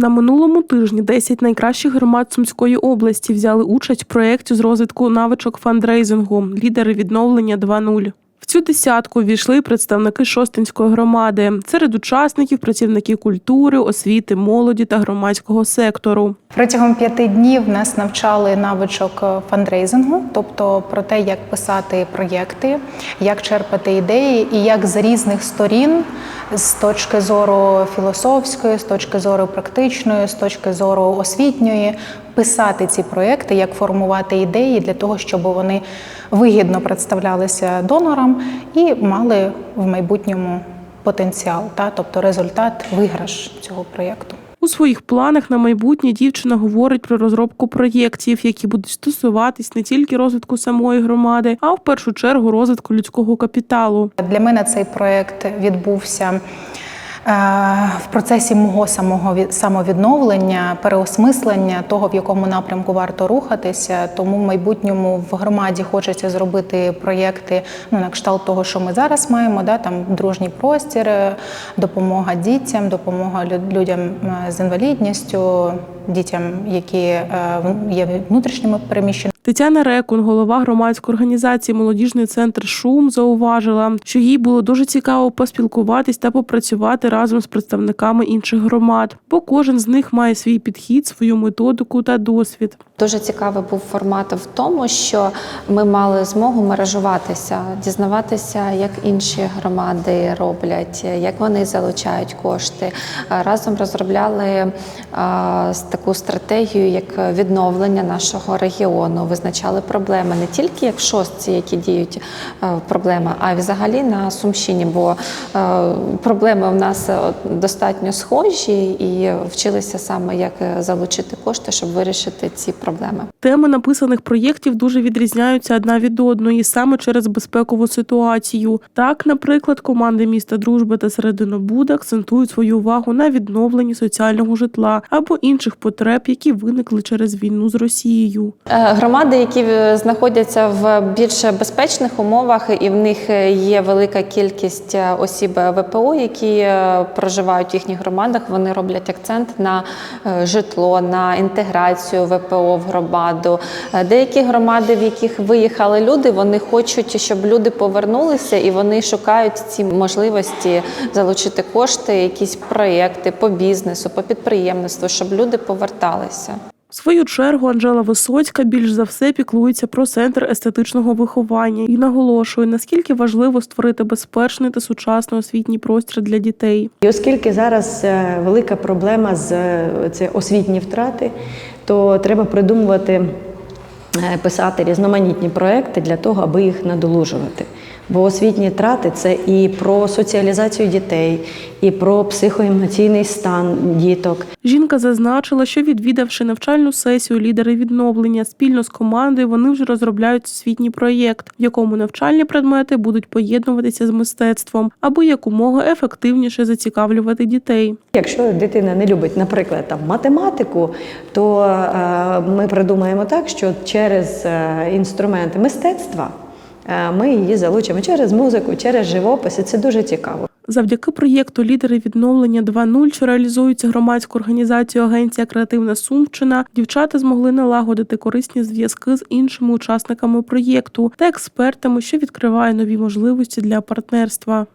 На минулому тижні 10 найкращих громад Сумської області взяли участь в проєкті з розвитку навичок фандрейзингу Лідери відновлення 2.0». В цю десятку ввійшли представники Шостинської громади. Серед учасників працівники культури, освіти, молоді та громадського сектору. Протягом п'яти днів нас навчали навичок фандрейзингу, тобто про те, як писати проєкти, як черпати ідеї і як з різних сторін, з точки зору філософської, з точки зору практичної, з точки зору освітньої, писати ці проекти, як формувати ідеї для того, щоб вони вигідно представлялися донорам і мали в майбутньому потенціал, та тобто результат, виграш цього проєкту. У своїх планах на майбутнє дівчина говорить про розробку проєктів, які будуть стосуватись не тільки розвитку самої громади, а в першу чергу розвитку людського капіталу. Для мене цей проєкт відбувся в процесі мого самого самовідновлення, переосмислення того, в якому напрямку варто рухатися. Тому в майбутньому в громаді хочеться зробити проєкти ну, на кшталт того, що ми зараз маємо, да, там дружній простір, е, допомога дітям, допомога лю- людям е, з інвалідністю, дітям, які е, є внутрішніми переміщеними. Тетяна Рекун, голова громадської організації Молодіжний центр Шум, зауважила, що їй було дуже цікаво поспілкуватись та попрацювати разом з представниками інших громад, бо кожен з них має свій підхід, свою методику та досвід. Дуже цікавий був формат в тому, що ми мали змогу мережуватися, дізнаватися, як інші громади роблять, як вони залучають кошти. Разом розробляли таку стратегію, як відновлення нашого регіону, визначали проблеми не тільки як шостці, які діють а, проблеми, а взагалі на Сумщині, бо е, проблеми в нас е, достатньо схожі і вчилися саме, як е, залучити кошти, щоб вирішити ці проблеми. Теми написаних проєктів дуже відрізняються одна від одної саме через безпекову ситуацію. Так, наприклад, команди міста Дружби та Серединобуда акцентують свою увагу на відновленні соціального житла або інших потреб, які виникли через війну з Росією. Е, Громади, які е, знаходяться в більш безпечних умовах, і в них е, є велика кількість е, осіб ВПО, які проживають в їхніх громадах, вони роблять акцент на житло, на інтеграцію ВПО в громаду. Деякі громади, в яких виїхали люди, вони хочуть, щоб люди повернулися, і вони шукають ці можливості залучити кошти, якісь проєкти по бізнесу, по підприємництву, щоб люди поверталися. В свою чергу Анжела Висоцька більш за все піклується про центр естетичного виховання і наголошує, наскільки важливо створити безпечний та сучасний освітній простір для дітей. І оскільки зараз е, велика проблема з це освітні втрати, то треба придумувати, е, писати різноманітні проекти для того, аби їх надолужувати. Бо освітні втрати це і про соціалізацію дітей, і про психоемоційний стан діток. Жінка зазначила, що відвідавши навчальну сесію лідери відновлення спільно з командою, вони вже розробляють освітній проєкт, в якому навчальні предмети будуть поєднуватися з мистецтвом, аби якомога ефективніше зацікавлювати дітей. Якщо дитина не любить, наприклад, там математику, то е, ми придумаємо так, що через е, інструменти мистецтва ми її залучимо через музику, через живопис, і це дуже цікаво. Завдяки проєкту Лідери відновлення 2.0», що реалізується громадську організацію Агенція Креативна Сумщина, дівчата змогли налагодити корисні зв'язки з іншими учасниками проєкту та експертами, що відкриває нові можливості для партнерства.